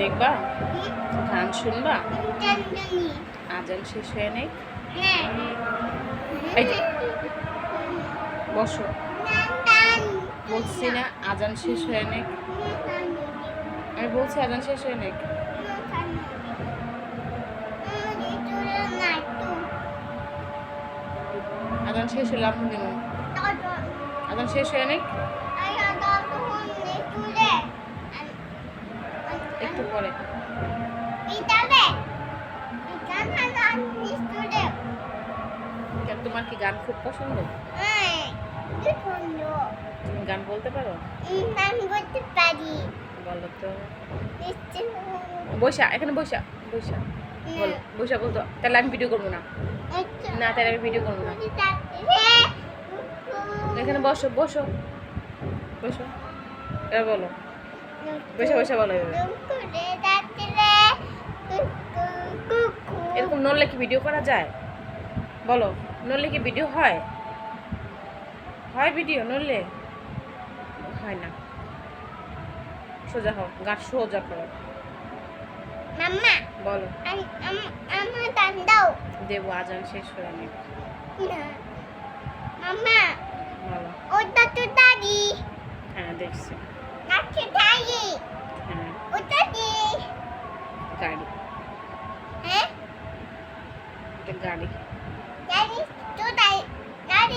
দেখবা? গান শুনবা? আজান শেষ হয়ে নেই? বসো। বলছি না, আজান শেষ হয়ে নেই। আমি বলছি আজান শেষ হয়ে নেই। আজান শেষ হলে দিব আজান শেষ হয়ে নেই? পরে কেন তোমার কি গান খুব পছন্দ? তুমি গান বলতে পারো? বলো তো। বৈশা এখানে বৈশা বৈশা। বলো বৈশা বলতো তাহলে আমি ভিডিও করব না। না তাহলে আমি ভিডিও করব না। এখানে বসো বসো। বসো। এবার বলো। বসে বসে বলো এরকম নড়লে কি ভিডিও করা যায়? বলো নড়লে কি ভিডিও হয়? হয় ভিডিও নড়লে? হয় না। সোজা হোক গাছ সোজা করো। মাম্মা বলো। আমার দান দাও। দেবো আজান শেষ মাম্মা বলো। ওটা তো দাদি হ্যাঁ দেখছি। 去台语，嗯、我自己。在哪里？哎、欸？在哪里？哪里？住在哪里？